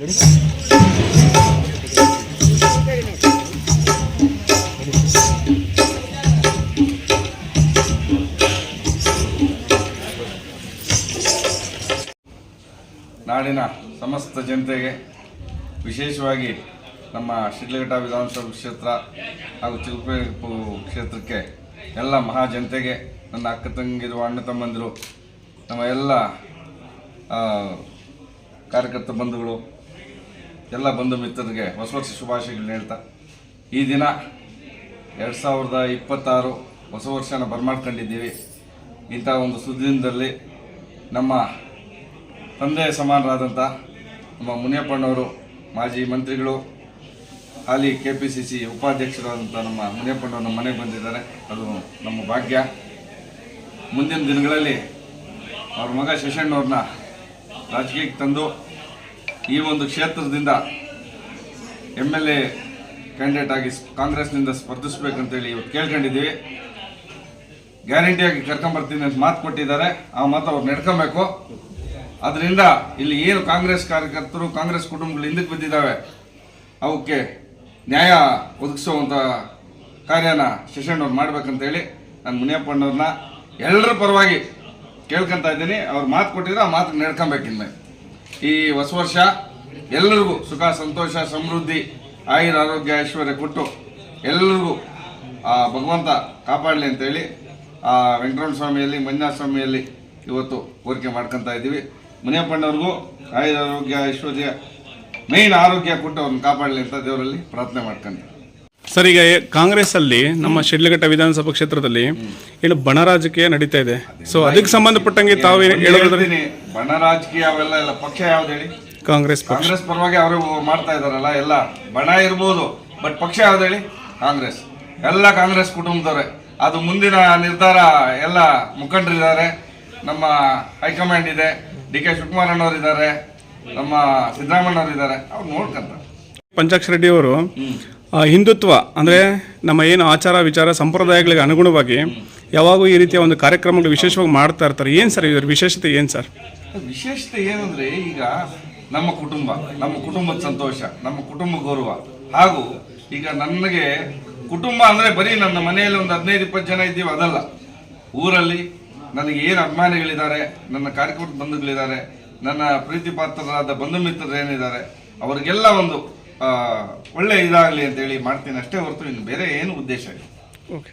ನಾಡಿನ ಸಮಸ್ತ ಜನತೆಗೆ ವಿಶೇಷವಾಗಿ ನಮ್ಮ ಶಿಡ್ಲಘಟ್ಟ ವಿಧಾನಸಭಾ ಕ್ಷೇತ್ರ ಹಾಗೂ ಚಿಕ್ಕಪೇಪು ಕ್ಷೇತ್ರಕ್ಕೆ ಎಲ್ಲ ಮಹಾ ಜನತೆಗೆ ನನ್ನ ಅಕ್ಕ ತಂಗಿರು, ಅಣ್ಣ ತಮ್ಮಂದಿರು, ನಮ್ಮ ಎಲ್ಲ ಕಾರ್ಯಕರ್ತ ಬಂಧುಗಳು ಎಲ್ಲ ಬಂಧು ಮಿತ್ರರಿಗೆ ಹೊಸ ವರ್ಷ ಶುಭಾಶಯಗಳನ್ನ ಹೇಳ್ತಾ, ಈ ದಿನ ಎರಡು ಸಾವಿರದ ಇಪ್ಪತ್ತಾರು ಹೊಸ ವರ್ಷನ ಬರ್ಮಾಡ್ಕೊಂಡಿದ್ದೀವಿ. ಇಂಥ ಒಂದು ಸುದ್ದಿನದಲ್ಲಿ ನಮ್ಮ ತಂದೆ ಸಮಾನರಾದಂಥ ನಮ್ಮ ಮುನಿಯಪ್ಪಣ್ಣವರು ಮಾಜಿ ಮಂತ್ರಿಗಳು, ಹಾಲಿ ಕೆ ಪಿ ಸಿ ಸಿ ಉಪಾಧ್ಯಕ್ಷರಾದಂಥ ನಮ್ಮ ಮುನಿಯಪ್ಪಣ್ಣವ್ರು ನಮ್ಮ ಮನೆಗೆ ಬಂದಿದ್ದಾರೆ. ಅದು ನಮ್ಮ ಭಾಗ್ಯ. ಮುಂದಿನ ದಿನಗಳಲ್ಲಿ ಅವ್ರ ಮಗ ಶಶಣ್ಣವ್ರನ್ನ ರಾಜಕೀಯಕ್ಕೆ ತಂದು ಈ ಒಂದು ಕ್ಷೇತ್ರದಿಂದ ಎಂ ಎಲ್ ಎ ಕ್ಯಾಂಡಿಡೇಟ್ ಆಗಿ ಕಾಂಗ್ರೆಸ್ನಿಂದ ಸ್ಪರ್ಧಿಸ್ಬೇಕಂತೇಳಿ ಇವತ್ತು ಕೇಳ್ಕೊಂಡಿದ್ದೀವಿ. ಗ್ಯಾರಂಟಿಯಾಗಿ ಕರ್ಕೊಂಬರ್ತೀನಿ ಅಂತ ಮಾತು ಕೊಟ್ಟಿದ್ದಾರೆ. ಆ ಮಾತು ಅವ್ರು ನಡ್ಕೊಬೇಕು. ಅದರಿಂದ ಇಲ್ಲಿ ಏನು ಕಾಂಗ್ರೆಸ್ ಕಾರ್ಯಕರ್ತರು, ಕಾಂಗ್ರೆಸ್ ಕುಟುಂಬಗಳು ಹಿಂದಕ್ಕೆ ಬಿದ್ದಿದ್ದಾವೆ, ಅವಕ್ಕೆ ನ್ಯಾಯ ಒದಗಿಸುವಂಥ ಕಾರ್ಯನ ಶಶಣ್ಣವ್ರು ಮಾಡ್ಬೇಕಂತೇಳಿ ನಾನು ಮುನಿಯಪ್ಪಣ್ಣವ್ರನ್ನ ಎಲ್ಲರ ಪರವಾಗಿ ಕೇಳ್ಕೊಂತ ಇದ್ದೀನಿ. ಅವ್ರು ಮಾತು ಕೊಟ್ಟಿದ್ರೆ ಆ ಮಾತು ನಡ್ಕೊಬೇಕಿನ್ಮೇಲೆ ಈ ಹೊಸ ವರ್ಷ ಎಲ್ಲರಿಗೂ ಸುಖ ಸಂತೋಷ ಸಮೃದ್ಧಿ ಆಯುರ ಆರೋಗ್ಯ ಐಶ್ವರ್ಯ ಕೊಟ್ಟು ಎಲ್ಲರಿಗೂ ಆ ಭಗವಂತ ಕಾಪಾಡಲಿ ಅಂತೇಳಿ ಆ ವೆಂಕಟರಮಣ ಸ್ವಾಮಿಯಲ್ಲಿ ಮಂಜುನಾಥ ಸ್ವಾಮಿಯಲ್ಲಿ ಇವತ್ತು ಕೋರಿಕೆ ಮಾಡ್ಕೊತಾ ಇದ್ದೀವಿ. ಮುನಿಯಪ್ಪಣ್ಣವ್ರಿಗೂ ಆಯುರ ಆರೋಗ್ಯ ಐಶ್ವರ್ಯ ಮೇನ್ ಆರೋಗ್ಯ ಕೊಟ್ಟು ಅವ್ರನ್ನ ಕಾಪಾಡಲಿ ಅಂತ ದೇವರಲ್ಲಿ ಪ್ರಾರ್ಥನೆ ಮಾಡ್ಕೊಂಡು ಸರ್ ಈಗ ಕಾಂಗ್ರೆಸ್ ಅಲ್ಲಿ ನಮ್ಮ ಶಿಡ್ಲಘಟ್ಟ ವಿಧಾನಸಭಾ ಕ್ಷೇತ್ರದಲ್ಲಿ ಏನು ಬಣರಾಜಕೀಯ ನಡೀತಾ ಇದೆ. ಸೊ ಅದಕ್ಕೆ ಸಂಬಂಧಪಟ್ಟಂಗೆ ತಾವು ಹೇಳ್ತೀನಿ, ಬಣ ರಾಜಕೀಯ ಅವೆಲ್ಲ ಎಲ್ಲ ಪಕ್ಷ ಯಾವ್ದು ಹೇಳಿ? ಕಾಂಗ್ರೆಸ್ ಪಕ್ಷ. ಕಾಂಗ್ರೆಸ್ ಪರವಾಗಿ ಅವರು ಮಾಡ್ತಾ ಇದಾರಲ್ಲ ಎಲ್ಲ ಬಣ ಇರ್ಬೋದು ಬಟ್ ಪಕ್ಷ ಯಾವ್ದು ಹೇಳಿ? ಕಾಂಗ್ರೆಸ್. ಎಲ್ಲ ಕಾಂಗ್ರೆಸ್ ಕುಟುಂಬದವ್ರೆ. ಅದು ಮುಂದಿನ ನಿರ್ಧಾರ ಎಲ್ಲ ಮುಖಂಡರಿದ್ದಾರೆ. ನಮ್ಮ ಹೈಕಮಾಂಡ್ ಇದೆ ಡಿ ಕೆ ಶಿವಕುಮಾರ್ ಅಣ್ಣವ್ರು ಇದ್ದಾರೆ ನಮ್ಮ ಸಿದ್ದರಾಮಣ್ಣವ್ರು ಇದ್ದಾರೆ ಅವ್ರು ನೋಡ್ಕೊಂತಾರೆ ಪಂಚಾಕ್ಷ ರೆಡ್ಡಿ ಅವರು ಹಿಂದುತ್ವ ಅಂದ್ರೆ ನಮ್ಮ ಏನು ಆಚಾರ ವಿಚಾರ ಸಂಪ್ರದಾಯಗಳಿಗೆ ಅನುಗುಣವಾಗಿ ಯಾವಾಗೂ ಈ ರೀತಿಯ ಒಂದು ಕಾರ್ಯಕ್ರಮಗಳು ವಿಶೇಷವಾಗಿ ಮಾಡ್ತಾ ಇರ್ತಾರೆ. ಏನು ಸರ್ ಇದ್ರ ವಿಶೇಷತೆ ಏನು ಸರ್? ವಿಶೇಷತೆ ಏನಂದ್ರೆ ಈಗ ನಮ್ಮ ಕುಟುಂಬ ನಮ್ಮ ಕುಟುಂಬದ ಸಂತೋಷ ನಮ್ಮ ಕುಟುಂಬ ಗೌರವ. ಹಾಗೂ ಈಗ ನನಗೆ ಕುಟುಂಬ ಅಂದರೆ ಬರೀ ನನ್ನ ಮನೆಯಲ್ಲಿ ಒಂದು ಹದಿನೈದು ಇಪ್ಪತ್ತು ಜನ ಇದ್ದೀವಿ ಅದಲ್ಲ. ಊರಲ್ಲಿ ನನಗೆ ಏನು ಅಭಿಮಾನಿಗಳಿದ್ದಾರೆ ನನ್ನ ಕಾರ್ಯಕರ್ತ ಬಂಧುಗಳಿದ್ದಾರೆ ನನ್ನ ಪ್ರೀತಿ ಪಾತ್ರರಾದ ಬಂಧು ಮಿತ್ರರು ಏನಿದ್ದಾರೆ ಅವರಿಗೆಲ್ಲ ಒಂದು ಒಳ್ಳೆ ಇದಾಗಲಿ ಅಂತೇಳಿ ಮಾಡ್ತೀನಿ ಅಷ್ಟೇ ಹೊರತು ಇನ್ನು ಬೇರೆ ಏನು ಉದ್ದೇಶ ಇಲ್ಲ. ಓಕೆ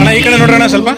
ಅಣ್ಣ ಈ ಕಡೆ ನೋಡ್ರಣ್ಣ ಸ್ವಲ್ಪ.